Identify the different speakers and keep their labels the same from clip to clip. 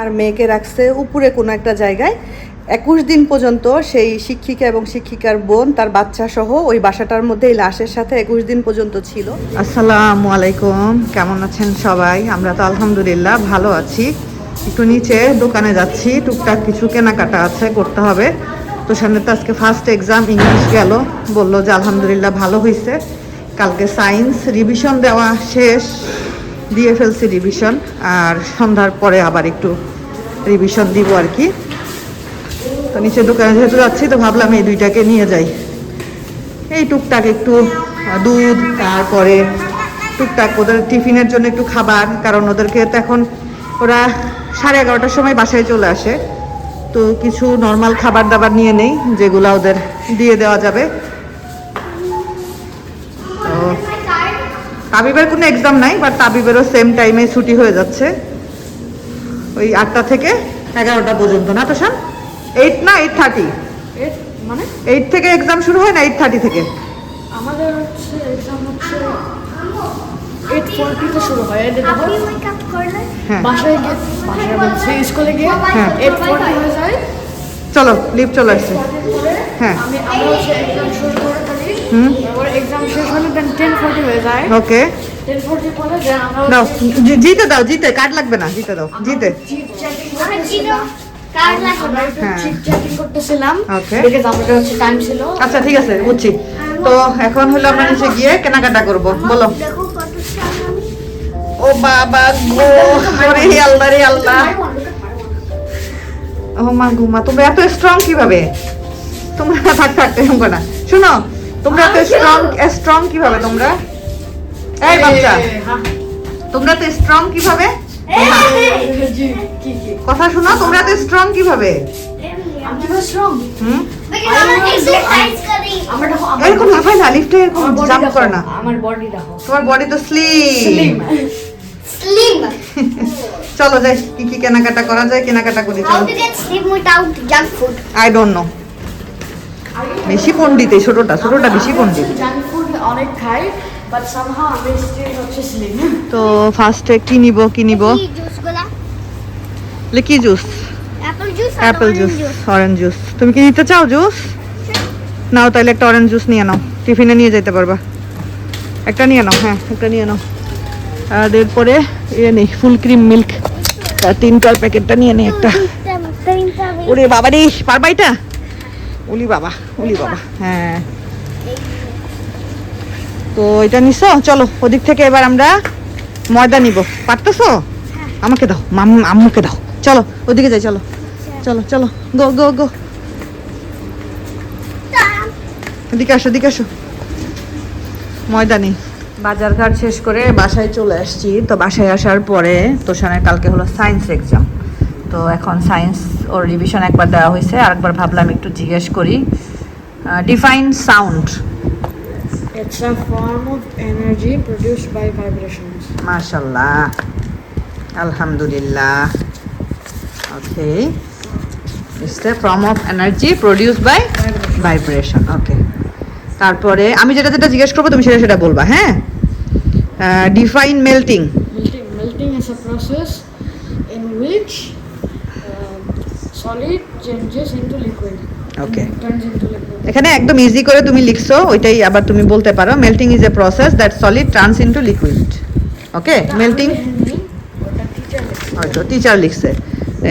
Speaker 1: আর মেয়েকে রাখছে উপরে কোনো একটা জায়গায়। একুশ দিন পর্যন্ত সেই শিক্ষিকা এবং শিক্ষিকার বোন, তার বাচ্চা সহ ওই বাসাটার মধ্যে এই লাশের সাথে একুশ দিন পর্যন্ত ছিল।
Speaker 2: আসসালামু আলাইকুম, কেমন আছেন সবাই? আমরা তো আলহামদুলিল্লাহ ভালো আছি। একটু নিচে দোকানে যাচ্ছি, টুকটাক কিছু কেনাকাটা আছে, করতে হবে। তো সামনে তো আজকে ফার্স্ট এক্সাম ইংলিশ গেল। বলল যে আলহামদুলিল্লাহ ভালো হয়েছে কালকে সায়েন্স রিভিশন দেওয়া শেষ। দিয়ে ফেলছি রিভিশন আর সন্ধ্যার পরে আবার একটু রিভিশন দিব আর কি। তো নিচে দোকানে যেহেতু যাচ্ছি, তো ভাবলাম এই দুইটাকে নিয়ে যাই। এই টুকটাক একটু দুধ, তারপরে টুকটাক ওদের টিফিনের জন্য একটু খাবার, কারণ ওদেরকে তো এখন ওরা সাড়ে এগারোটার সময় বাসায় চলে আসে। তো কিছু নর্মাল খাবার দাবার নিয়ে নেই, যেগুলো ওদের দিয়ে দেওয়া যাবে। তো তাবিবের কোনো এক্সাম নাই বাট তাবিবেরও সেম টাইমে ছুটি হয়ে যাচ্ছে। ওই আটটা থেকে এগারোটা পর্যন্ত। না তো শান এইট না এইট থার্টি
Speaker 3: মানে?
Speaker 2: এইট থেকে এক্সাম শুরু হয় না এইট থার্টি থেকে?
Speaker 3: আমাদের হচ্ছে এক্সাম হচ্ছে এইট ফোরটিতে শুরু হয়। এটা বাসায় গিয়ে বাসায় বলছে স্কুলে গিয়ে। এইট ফোরটি যায়।
Speaker 2: চলো লিভ চলে আসছে। হ্যাঁ।
Speaker 3: আমি আমরা হচ্ছে এক্সাম শুরু করে ফেলি।
Speaker 2: হুম।
Speaker 3: এক্সাম শেষ হলে দেন টেন ফোরটি হয়ে যায়
Speaker 2: ওকে দাও জি- জিতে দাও জিতে কার্ড লাগবে না জিতে দাও জিতে হ্যাঁ। আচ্ছা ঠিক আছে বুঝছি তো এখন হলো আমরা নিচে গিয়ে কেনাকাটা করব বলো ও বাবা গো ওরে আল্লাহ রে আল্লাহ ও মা ঘুমা তোমরা এত স্ট্রং কীভাবে তোমরা থাক থাক এরকম না শুনো তোমরা তো স্ট্রং স্ট্রং কীভাবে তোমরা? এই বাচ্চা
Speaker 3: হ্যাঁ।
Speaker 2: তোমরা তো স্ট্রং কীভাবে?
Speaker 3: জি, কি কি?
Speaker 2: কথা শোনো তোমরা তো স্ট্রং কীভাবে?
Speaker 3: আমি কি স্ট্রং
Speaker 2: হুম?
Speaker 3: আমরা দেখো আমার
Speaker 2: এরকম লাফায় না লিফটে এরকম জাম্প করে না।
Speaker 3: আমার বডি দেখো।
Speaker 2: তোমার বডি তো স্লিম
Speaker 3: স্লিম
Speaker 2: চলো যাই কি কি কেনাকাটা করা যায় কেনাকাটা করি চলো? আই ডোন্ট নো বেশি এই ছোটটা ছোটটা বেশি
Speaker 3: জাঙ্ক অনেক খাই স্লিম
Speaker 2: তো ফার্স্টে কি নিব কি নিব?
Speaker 4: কি
Speaker 2: লে কি juice apple juice orange juice তুমি কি নিতে চাও জুস নাও তাহলে একটা অরেঞ্জ জুস নিয়ে নাও। টিফিনে নিয়ে যেতে পারবা। একটা নিয়ে নাও হ্যাঁ একটা নিয়ে নাও। আর এরপরে ইয়ে নেই ফুল ক্রিম মিল্ক তিনটার প্যাকেটটা নিয়ে নেই একটা। ওরে বাবা রে পারবা এটা? উলি বাবা উলি বাবা হ্যাঁ। তো এটা নিছো? চলো ওদিক থেকে এবার আমরা ময়দা নিব। পারতেছো? আমাকে দাও মাম আম্মুকে দাও। চলো ওদিকে যাই চলো। চলো চলো। গো গো গো। এদিকে আসো এদিকে আসো। ময়দা নেই বাজার ঘাট শেষ করে বাসায় চলে আসছি। তো বাসায় আসার পরে তোষানের কালকে হলো সায়েন্স এক্সাম তো এখন সায়েন্স ওর রিভিশন একবার দেওয়া হয়েছে আরেকবার ভাবলাম একটু জিজ্ঞেস করি। Define sound
Speaker 3: It's a form of energy produced by vibrations.
Speaker 2: মাশাল্লাহ। আলহামদুলিল্লাহ। Okay it's the form of energy produce by vibration okay তারপরে আমি যেটা যেটা জিজ্ঞেস করব তুমি সেটা সেটা বলবা হ্যাঁ? Define melting
Speaker 3: is a process in which um, solid changes into liquid.
Speaker 2: Okay.
Speaker 3: Turns into liquid.
Speaker 2: এখানে একদম ইজি করে তুমি লিখছো ওইটাই আবার তুমি বলতে পারো। Melting is a process that solid trans into liquid okay melting হয়তো টিচার লিখছে।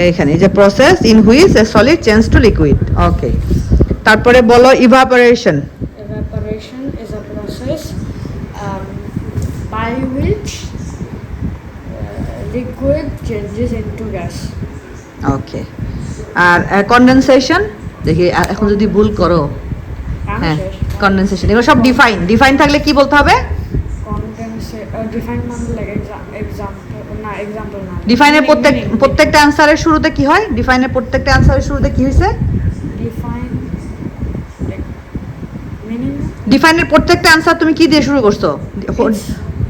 Speaker 2: এখানে যে process in which a solid change to liquid okay তারপরে বলো evaporation
Speaker 3: Evaporation is a process um, by which uh, liquid changes into gas.
Speaker 2: Okay R condensation দেখি এখন যদি ভুল করো। হ্যাঁ কন্ডেনসেশন এগুলো সব ডিফাইন ডিফাইন থাকলে কি বলতে হবে। ডিফাইনের প্রত্যেক প্রত্যেকটা অ্যান্সারের শুরুতে কি হয়? ডিফাইনের প্রত্যেকটা অ্যান্সারের শুরুতে কি হয়েছে? ডিফাইনের প্রত্যেকটা অ্যান্সার তুমি কি দিয়ে শুরু করছ?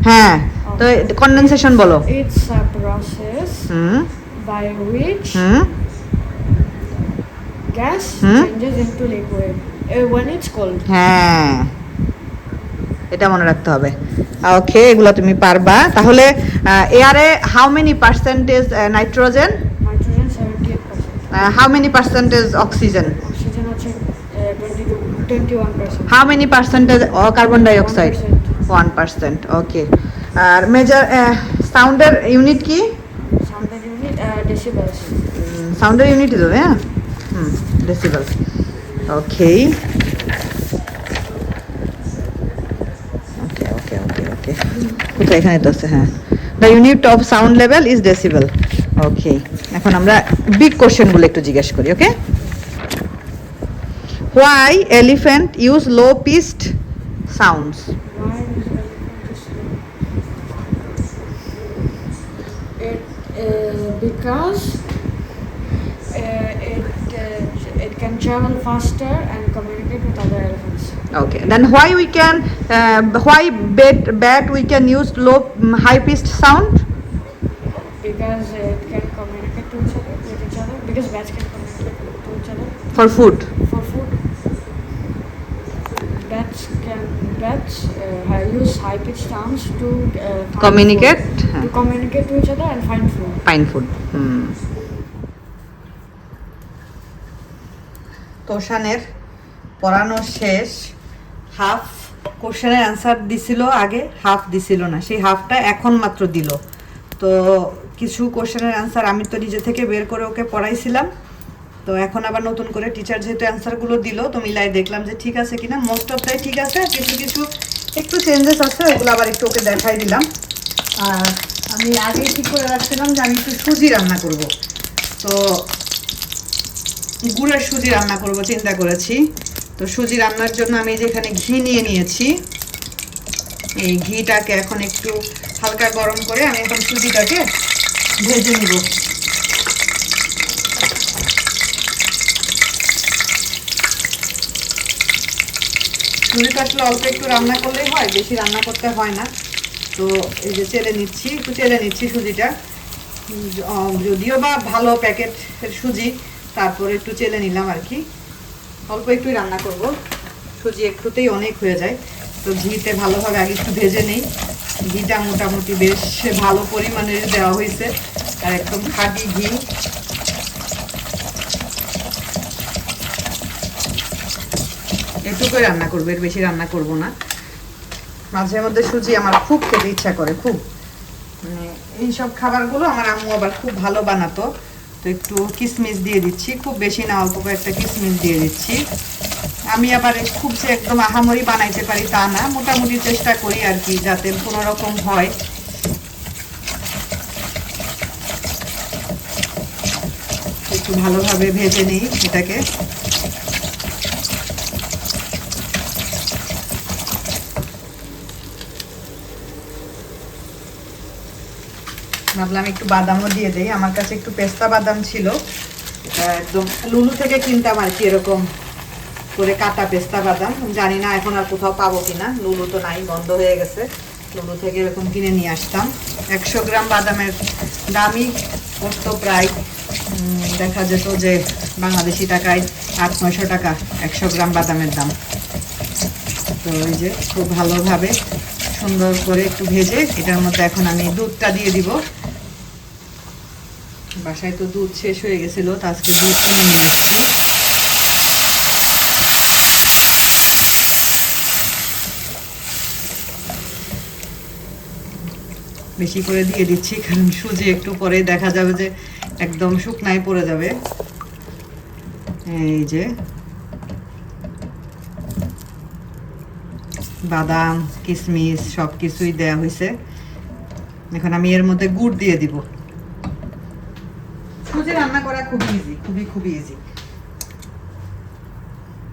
Speaker 2: হ্যাঁ তো কন্ডেনসেশন বলো।
Speaker 3: It's a process
Speaker 2: hmm.
Speaker 3: by which
Speaker 2: hmm?
Speaker 3: changes into liquid. Uh, when it's cold.
Speaker 2: হ্যাঁ। এটা মনে রাখতে হবে। ওকে এগুলো তুমি পারবা। তাহলে এয়ারে how many percentage nitrogen
Speaker 3: Nitrogen?
Speaker 2: How many percentage oxygen
Speaker 3: Oxygen? Twenty one percent
Speaker 2: how many percentage carbon dioxide one percent okay R measure সাউন্ডের ইউনিট কি?
Speaker 3: ডেসিবেলস
Speaker 2: সাউন্ডের ইউনিট তো হ্যাঁ? ডেসিবেল ওকে ওকে ওকে ওকে ওকে কোথায় এখানে তো আছে হ্যাঁ। The unit of sound level is decibel okay এখন আমরা বিগ কোশ্চেনগুলো একটু জিজ্ঞেস করি okay why elephant use low pitched sounds
Speaker 3: because travel faster and communicate with other elephants.
Speaker 2: Okay, then why we can, uh, why bat, bat we can use low, mm, high pitched sound?
Speaker 3: Because it can communicate to each other with each other. Because bats can communicate to each other
Speaker 2: For food.
Speaker 3: for food. Bats can bats uh, use high pitched sounds to uh,
Speaker 2: Communicate?
Speaker 3: food, to communicate to each other and find food.
Speaker 2: Find food. Hmm. তোষানের পড়ানো শেষ। Half কোশ্চেনের answer দিছিল আগে, half দিছিল না। সেই হাফটা এখন মাত্র দিল। তো কিছু কোশ্চেনের অ্যান্সার আমি তো নিজে থেকে বের করে ওকে পড়াইছিলাম। তো এখন আবার নতুন করে টিচার যেহেতু অ্যান্সারগুলো দিল, তো মিলাই দেখলাম যে ঠিক আছে কিনা। মোস্ট অফ অফটাই ঠিক আছে, কিছু কিছু একটু চেঞ্জেস আছে, ওগুলো আবার একটু ওকে দেখাই দিলাম। আর আমি আগেই ঠিক করে রাখছিলাম যে আমি একটু সুজি রান্না করব। তো গুড়ের সুজি রান্না করব, চিন্তা করেছি। তো সুজি রান্নার জন্য আমি যেখানে ঘি নিয়ে নিয়েছি। এই ঘিটাকে এখন একটু হালকা গরম করে আমি এখন সুজিটাকে ভেজে নিব। সুজিটা আসলে অল্প একটু রান্না করলেই হয়, বেশি রান্না করতে হয় না। তো এই যে চেলে নিচ্ছি, একটু চেলে নিচ্ছি সুজিটা। যদিও বা ভালো প্যাকেট সুজি তারপরে একটু চেলে নিলাম আর কি। অল্প একটু রান্না করব। সুজি একটুতেই অনেক হয়ে যায়। তো ঘিতে ভালোভাবে আগে একটু ভেজে নেই। ঘিটা মোটামুটি বেশ ভালো পরিমাণের দেওয়া হয়েছে। আর একদম খাঁটি ঘি। এটুকুই রান্না করব, এর বেশি রান্না করব না। মাঝে মধ্যে সুজি আমার খুব খেতে ইচ্ছা করে, খুব। মানে এইসব খাবারগুলো আমার আম্মু আবার খুব ভালো বানাতো। তো একটু কিশমিশ দিয়ে দিচ্ছি, খুব বেশি না, অল্প একটা কিশমিশ দিয়ে দিচ্ছি। আমি আবার খুব যে একদম আহামরি বানাইতে পারি তা না, মোটামুটি চেষ্টা করি আর কি, যাতে কোনো রকম হয়। একটু ভালোভাবে ভেজে নিই এটাকে। ভাবলাম একটু বাদামও দিয়ে দেই। আমার কাছে একটু পেস্তা বাদাম ছিল। একদম লুলু থেকে কিনতাম আর কি এরকম করে কাটা পেস্তা বাদাম। জানি না এখন আর কোথাও পাবো কিনা। লুলু তো নাই, বন্ধ হয়ে গেছে। লুলু থেকে এরকম কিনে নিয়ে আসতাম। একশো গ্রাম বাদামের দামই পড়তো প্রায়? দেখা যেত যে বাংলাদেশি টাকায় আট, নয়শো টাকা একশো গ্রাম বাদামের দাম। তো ওই যে খুব ভালোভাবে সুন্দর করে একটু ভেজে এটার মধ্যে এখন আমি দুধটা দিয়ে দিব। বাসায় তো দুধ শেষ হয়ে গেছিল, তো আজকে দুধ কিনে নিয়ে আসছি। বেশি করে দিয়ে দিচ্ছি, কারণ সুজি একটু পরে দেখা যাবে যে একদম শুকনায় পড়ে যাবে। এই যে। বাদাম কিশমিশ সব কিছুই দেওয়া হয়েছে। এখন আমি এর মধ্যে গুড় দিয়ে দিব। রান্না করা খুব ইজি খুবই খুবই ইজি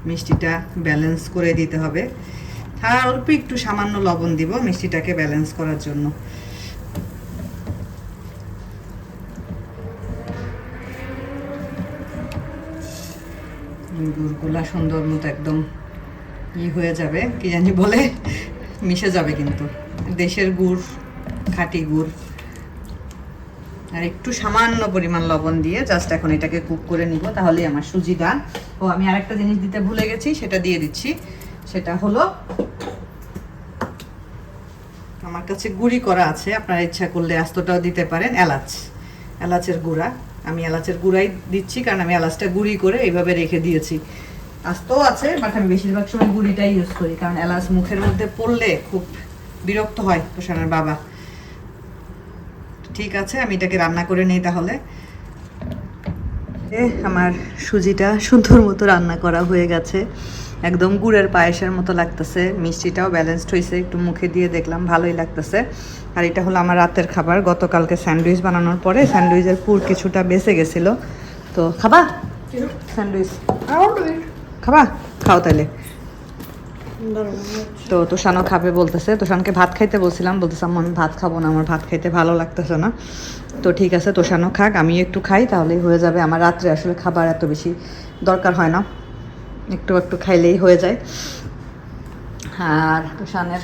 Speaker 2: মিষ্টিটা ব্যালেন্স করে দিতে হবে। আর অল্প একটু সামান্য লবণ দিব মিষ্টিটাকে ব্যালেন্স করার জন্য। গুড়গুলা সুন্দর মতো একদম ই হয়ে যাবে, কি জানি বলে, মিশে যাবে কিন্তু। দেশের গুড়, খাঁটি গুড়। আর একটু সামান্য পরিমাণ লবণ দিয়ে জাস্ট এখন এটাকে কুক করে নিব, তাহলেই আমার সুজি সুজিটা ও, আমি আরেকটা জিনিস দিতে ভুলে গেছি, সেটা দিয়ে দিচ্ছি। সেটা হলো, আমার কাছে গুঁড়ি করা আছে, আপনারা ইচ্ছা করলে আস্তটাও দিতে পারেন, এলাচ। এলাচের গুঁড়া।
Speaker 3: আমি এলাচের গুঁড়াই দিচ্ছি, কারণ আমি এলাচটা গুঁড়ি করে এইভাবে রেখে দিয়েছি। আস্তেও আছে বাট আমি বেশিরভাগ সময় গুঁড়িটাই ইউজ করি, কারণ এলাচ মুখের মধ্যে পড়লে খুব বিরক্ত হয় তোষানের বাবা। ঠিক আছে আমি এটাকে রান্না করে নিই তাহলে। এ, আমার সুজিটা সুন্দর মতো রান্না করা হয়ে গেছে। একদম গুড়ের পায়েসের মতো লাগতেছে। মিষ্টিটাও ব্যালেন্সড হয়েছে একটু মুখে দিয়ে দেখলাম ভালোই লাগতেছে। আর এটা হলো আমার রাতের খাবার। গতকালকে স্যান্ডউইচ বানানোর পরে স্যান্ডউইচের পুর কিছুটা বেঁচে গেছিল। তো খাবা? স্যান্ডউইচ। খাবা? খাও তাহলে তো তোষানও খাবে বলতেছে। তোষানকে ভাত খাইতে বলছিলাম বলতেছে আমি ভাত খাব না আমার ভাত খাইতে ভালো লাগতেছে না। তো ঠিক আছে তোষানও খাক আমি একটু খাই তাহলেই হয়ে যাবে। আমার রাত্রে আসলে খাবার এত বেশি দরকার হয় না। একটু একটু খাইলেই হয়ে যায়। আর তোষানের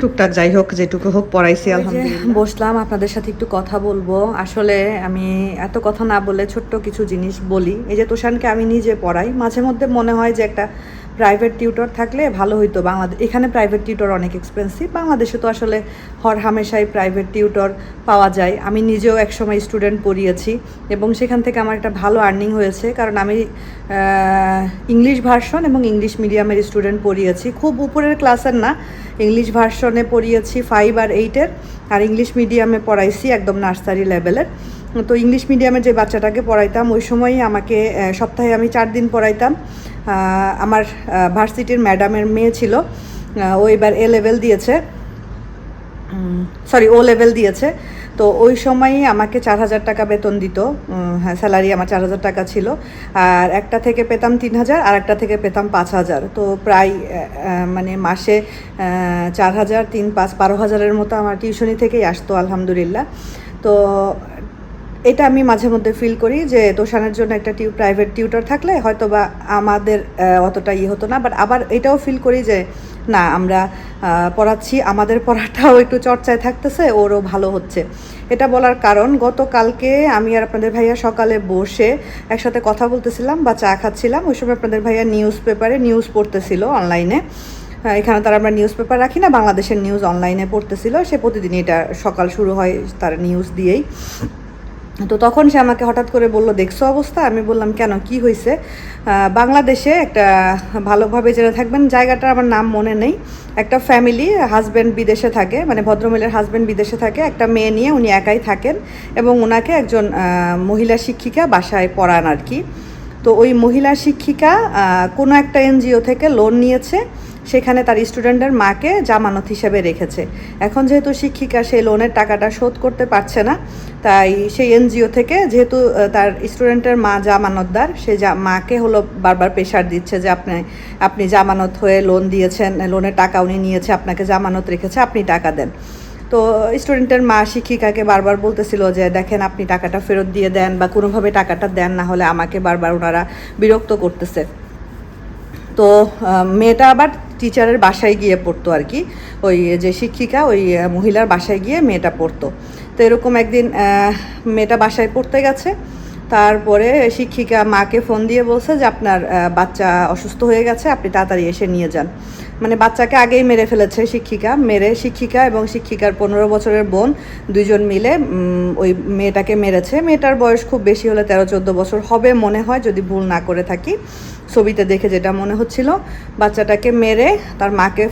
Speaker 3: টুকটাক যাই হোক যেটুকু হোক পড়াইছি আলহামদুলিল্লাহ।
Speaker 2: বসলাম আপনাদের সাথে একটু কথা বলব। আসলে আমি এত কথা না বলে ছোট্ট কিছু জিনিস বলি। এই যে তোষানকে আমি নিজে পড়াই মাঝে মধ্যে মনে হয় যে একটা প্রাইভেট টিউটর থাকলে ভালো হইতো। বাংলাদেশ এখানে প্রাইভেট টিউটর অনেক এক্সপেন্সিভ বাংলাদেশে তো আসলে হর হামেশাই প্রাইভেট টিউটর পাওয়া যায়। আমি নিজেও একসময় স্টুডেন্ট পড়িয়েছি এবং সেখান থেকে আমার একটা ভালো আর্নিং হয়েছে কারণ আমি ইংলিশ ভার্সন এবং ইংলিশ মিডিয়ামের স্টুডেন্ট পড়িয়েছি। খুব উপরের ক্লাসের না। ইংলিশ ভার্সনে পড়িয়েছি ফাইভ আর এইটের আর ইংলিশ মিডিয়ামে পড়াইছি একদম নার্সারি লেভেলের তো ইংলিশ মিডিয়ামে যে বাচ্চাটাকে পড়াইতাম, ওই সময়ই আমাকে সপ্তাহে আমি চার দিন পড়াইতাম। আমার ভার্সিটির ম্যাডামের মেয়ে ছিল। ও এবার এ লেভেল দিয়েছে। সরি ও লেভেল দিয়েছে। তো ওই সময়ই আমাকে চার হাজার টাকা বেতন দিত। হ্যাঁ স্যালারি আমার চার হাজার টাকা ছিল। আর একটা থেকে পেতাম তিন হাজার, আর একটা থেকে পেতাম পাঁচ হাজার। তো প্রায় মানে মাসে চার হাজার, তিন পাঁচ, বারো হাজারের মতো আমার টিউশনি থেকেই আসতো, আলহামদুলিল্লাহ। তো এটা আমি মাঝে মধ্যে ফিল করি যে তোষানের জন্য একটা টিউ প্রাইভেট টিউটর থাকলে হয়তো বা আমাদের অতটা ইয়ে হতো না বাট আবার এটাও ফিল করি যে না আমরা পড়াচ্ছি আমাদের পড়াটাও একটু চর্চায় থাকতেছে ওরও ভালো হচ্ছে। এটা বলার কারণ গতকালকে আমি আর আপনাদের ভাইয়া সকালে বসে একসাথে কথা বলতেছিলাম বা চা খাচ্ছিলাম ওই সময় আপনাদের ভাইয়া নিউজ পেপারে নিউজ পড়তেছিল অনলাইনে আহ, এখানে তার আমরা নিউজ পেপার রাখি না বাংলাদেশের নিউজ অনলাইনে পড়তেছিল সে প্রতিদিনই এটা সকাল শুরু হয় তার নিউজ দিয়েই। তো তখন সে আমাকে হঠাৎ করে বলল, দেখছ অবস্থা? আমি বললাম, কেন? কি হয়েছে? বাংলাদেশে একটা ভালোভাবে জেনে থাকবেন, জায়গাটা আমার নাম মনে নেই। একটা ফ্যামিলি হাজব্যান্ড বিদেশে থাকে মানে ভদ্রমহিলার হাজব্যান্ড বিদেশে থাকে। একটা মেয়ে নিয়ে উনি একাই থাকেন এবং ওনাকে একজন মহিলা শিক্ষিকা বাসায় পড়ান আর কি। তো ওই মহিলা শিক্ষিকা কোনো একটা এনজিও থেকে লোন নিয়েছে। সেখানে তার স্টুডেন্টের মাকে জামানত হিসেবে রেখেছে। এখন যেহেতু শিক্ষিকা সেই লোনের টাকাটা শোধ করতে পারছে না, তাই সেই এনজিও থেকে যেহেতু তার স্টুডেন্টের মা জামানতদার, সে যা, মাকে হলো বারবার প্রেশার দিচ্ছে যে আপনি আপনি জামানত হয়ে লোন দিয়েছেন, লোনের টাকা উনি নিয়েছে, আপনাকে জামানত রেখেছে, আপনি টাকা দেন। তো স্টুডেন্টের মা শিক্ষিকাকে বারবার বলতেছিল যে, দেখেন, আপনি টাকাটা ফেরত দিয়ে দেন বা কোনোভাবে টাকাটা দেন, না হলে আমাকে বারবার ওনারা বিরক্ত করতেছে। তো মেয়েটা আবার টিচারের বাসায় গিয়ে পড়তো আর কি। ওই যে শিক্ষিকা, ওই মহিলার বাসায় গিয়ে মেয়েটা পড়তো। তো এরকম একদিন মেয়েটা বাসায় পড়তে গেছে। তারপরে শিক্ষিকা মাকে ফোন দিয়ে বলছে যে, আপনার বাচ্চা অসুস্থ হয়ে গেছে, আপনি তাড়াতাড়ি এসে নিয়ে যান। মানে বাচ্চাকে আগেই মেরে ফেলেছে শিক্ষিকা। মেরে শিক্ষিকা এবং শিক্ষিকার পনেরো বছরের বোন দুজন মিলে ওই মেয়েটাকে মেরেছে। মেয়েটার বয়স খুব বেশি হলে তেরো চোদ্দ বছর হবে মনে হয়, যদি ভুল না করে থাকি। ছবিতে দেখে যেটা মনে হচ্ছিল, বাচ্চাটাকে মেরে তার মাকে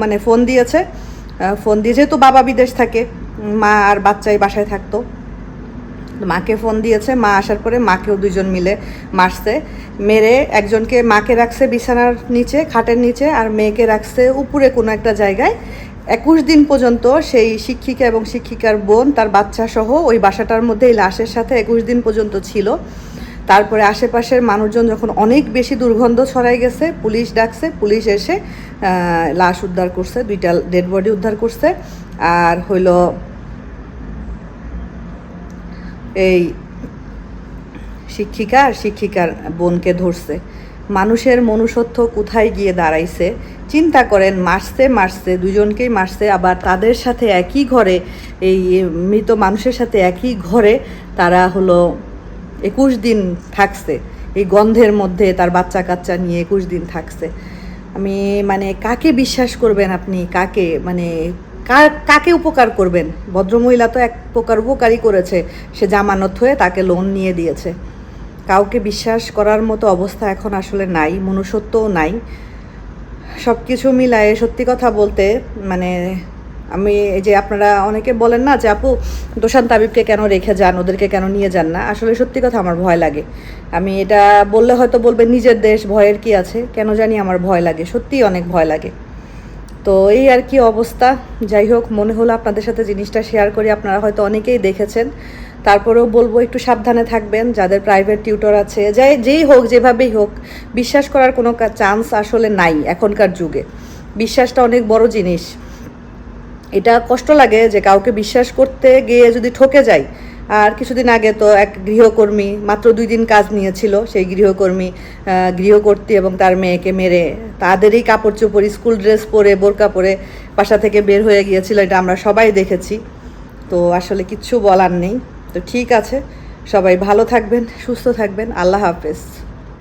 Speaker 2: মানে ফোন দিয়েছে। ফোন দিয়ে যেহেতু বাবা বিদেশ থাকে, মা আর বাচ্চাই বাসায় থাকতো। মাকে ফোন দিয়েছে, মা আসার পরে মাকেও দুজন মিলে মারছে। মেরে একজনকে মাকে রাখছে বিছানার নিচে, খাটের নিচে, আর মেয়েকে রাখছে উপরে কোনো একটা জায়গায়। একুশ দিন পর্যন্ত সেই শিক্ষিকা এবং শিক্ষিকার বোন, তার বাচ্চা সহ ওই বাসাটার মধ্যে এই লাশের সাথে একুশ দিন পর্যন্ত ছিল। তারপরে আশেপাশের মানুষজন যখন অনেক বেশি দুর্গন্ধ ছড়াই গেছে, পুলিশ ডাকছে, পুলিশ এসে লাশ উদ্ধার করছে, দুইটা ডেড বডি উদ্ধার করছে। আর হইল এই শিক্ষিকা আর শিক্ষিকার বোনকে ধরছে। মানুষের মনুষ্যত্ব কোথায় গিয়ে দাঁড়াইছে? চিন্তা করেন, মারছে মারছে দুজনকেই মারছে, আবার তাদের সাথে একই ঘরে, এই মৃত মানুষের সাথে একই ঘরে তারা হলো একুশ দিন থাকছে। এই গন্ধের মধ্যে তার বাচ্চা কাচ্চা নিয়ে একুশ দিন থাকছে। আমি মানে কাকে বিশ্বাস করবেন আপনি? কাকে মানে কার কাকে উপকার করবেন? ভদ্রমহিলা তো এক প্রকার উপকারই করেছে। সে জামানত হয়ে তাকে লোন নিয়ে দিয়েছে। কাউকে বিশ্বাস করার মতো অবস্থা এখন আসলে নাই, মনুষ্যত্বও নাই। সব কিছু মিলায়ে সত্যি কথা বলতে মানে আমি এই যে আপনারা অনেকে বলেন না যে, আপু দোষান তাবিবকে কেন রেখে যান? ওদেরকে কেন নিয়ে যান না? আসলে সত্যি কথা আমার ভয় লাগে। আমি এটা বললে হয়তো বলবেন নিজের দেশ, ভয়ের কি আছে? কেন জানি আমার ভয় লাগে। সত্যিই অনেক ভয় লাগে। তো এই আর কি অবস্থা। যাই হোক, মনে হলো আপনাদের সাথে জিনিসটা শেয়ার করি। আপনারা হয়তো অনেকেই দেখেছেন। তারপরেও বলব, একটু সাবধানে থাকবেন। যাদের প্রাইভেট টিউটর আছে, যাই, যেই হোক, যেভাবেই হোক, বিশ্বাস করার কোনো চান্স আসলে নাই এখনকার যুগে। বিশ্বাসটা অনেক বড় জিনিস। এটা কষ্ট লাগে যে কাউকে বিশ্বাস করতে গিয়ে যদি ঠকে যাই। আর কিছুদিন আগে তো এক গৃহকর্মী মাত্র দুই দিন কাজ নিয়েছিল, সেই গৃহকর্মী গৃহকর্ত্রী এবং তার মেয়েকে মেরে তাদেরই কাপড় চোপড় স্কুল ড্রেস পরে, বোরকা পরে বাসা থেকে বের হয়ে গিয়েছিল, এটা আমরা সবাই দেখেছি। তো আসলে কিচ্ছু বলার নেই। তো ঠিক আছে, সবাই ভালো থাকবেন, সুস্থ থাকবেন, আল্লাহ হাফেজ।